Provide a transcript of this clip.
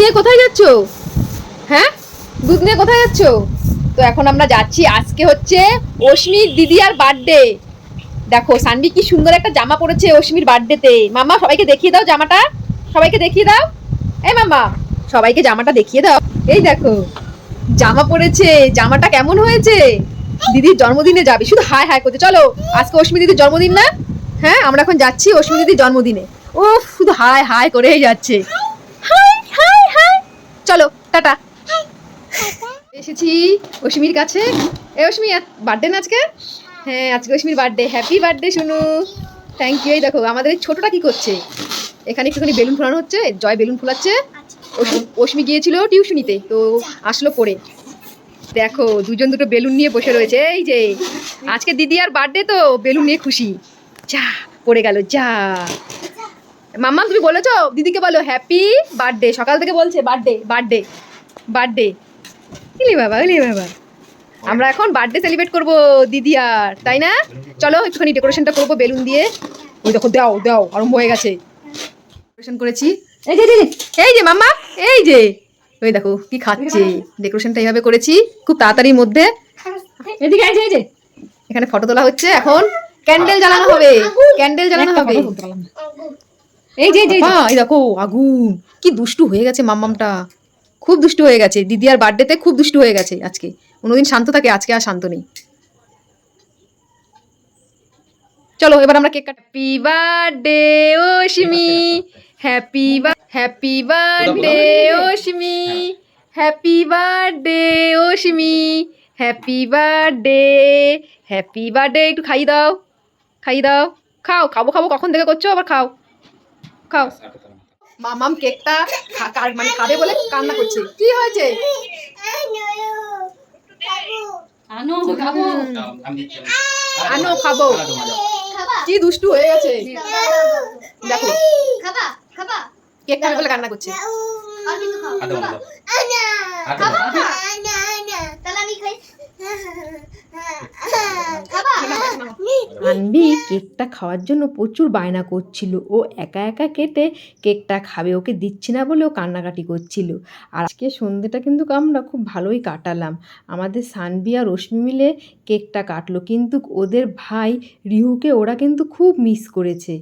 নিয়ে কোথায় যাচ্ছ? হ্যাঁ? দুধ নিয়ে কোথায় যাচ্ছ? তো এখন আমরা যাচ্ছি, আজকে হচ্ছে অশ্মির দিদি আর বার্থডে দেখো সানভি কি সুন্দর একটা জামা পরেছে অশ্মির বার্থডেতে মামা, সবাইকে দেখিয়ে দাও জামাটা। সবাইকে দেখিয়ে দাও। এই মামা, সবাইকে জামাটা দেখিয়ে দাও। এই দেখো, জামা পরেছে। জামাটা কেমন হয়েছে? দিদির জন্মদিনে যাবে। শুধু হাই হাই করতে চলো, আজকে অশ্মি দিদির জন্মদিন না? হ্যাঁ আমরা এখন যাচ্ছি অশ্মি দিদির জন্মদিনে। ও শুধু হাই হাই করেই যাচ্ছে। চলো, টাটা। এসেছি অশ্মির কাছে। এ অশ্মি বার্থডে না আজকে? হ্যাঁ আজকে অশ্মির বার্থডে হ্যাপি বার্থডে শুনু থ্যাংক ইউ এই দেখো, আমাদের ছোটটা কি করছে? এখানে একটুখানি বেলুন ফোলানো হচ্ছে, জয় বেলুন ফোলাচ্ছে। অশ্মি- গিয়েছিল টিউশনিতে, তো আসলো পড়ে। দেখো, দুজন দুটো বেলুন নিয়ে বসে রয়েছে, এই যে। আজকে দিদি আর বার্থডে তো বেলুন নিয়ে খুশি। যা, পড়ে গেল, যা। মাম্মা তুমি বলেছ? দিদিকে বলো হ্যাপি বার্থডে সকাল থেকে বলছে বার্থডে বার্থডে বার্থডে ইলি বাবা ইলি বাবা। আমরা এখন বার্থডে সেলিব্রেট করব দিদি আর তাই না? চলো একটুখানি ডেকোরেশনটা করব বেলুন দিয়ে। ওই দেখো দাও দাও আরম্ভ হয়ে গেছে। ডেকোরেশন করেছি। এই যে এই যে, এই যে মাম্মা এই যে। ওই দেখো কি খাচ্ছে। ডেকোরেশনটা এইভাবে করেছি খুব তাড়াতাড়ির মধ্যে। এদিকে এই যে এখানে ফটো তোলা হচ্ছে এখন ক্যান্ডেল জ্বালানো হবে। ক্যান্ডেল জ্বালানো হবে। এই যে, এই দেখো, আগুন। কি দুষ্টু হয়ে গেছে মাম্মামটা। খুব দুষ্টু হয়ে গেছে। দিদি আর বার্থডেতে খুব দুষ্টু হয়ে গেছে আজকে। অন্যদিন শান্ত থাকে, আজকে আর শান্ত নেই। চলো, এবার আমরা cake cut happy birthday Oshmi happy happy birthday Oshmi happy birthday Oshmi happy birthday happy birthday একটু খাই দাও। খাই দাও। খাও, খাব খাব। কখন থেকে করছ? আবার খাও। খাও। মামাম কেকটা খা- কার- মানে খাবে বলে কান্না করছে। কি হয়েছে? আনো খাব। আনো খাব। কি দুষ্টু হয়ে গেছে। দেখো। খাবা খাবা। কেক খাবে বলে কান্না করছে। আর কিছু খাও আদম খাবা আদম। আনা আদম। খাবা আনা আনা তাহলে আমি খাই খাবা আনবি কেকটা খাওয়ার জন্য প্রচুর বায়না করছিল। ও একা একা কেটে কেকটা খাবে, ওকে দিচ্ছি না বলে ও কান্নাকাটি করছিল। আর আজকে সন্ধ্যেটা কিন্তু আমরা খুব ভালোই কাটালাম। আমাদের সানবি আর রশ্মি মিলে কেকটা কাটলো, কিন্তু ওদের ভাই রিহুকে ওরা কিন্তু খুব মিস করেছে।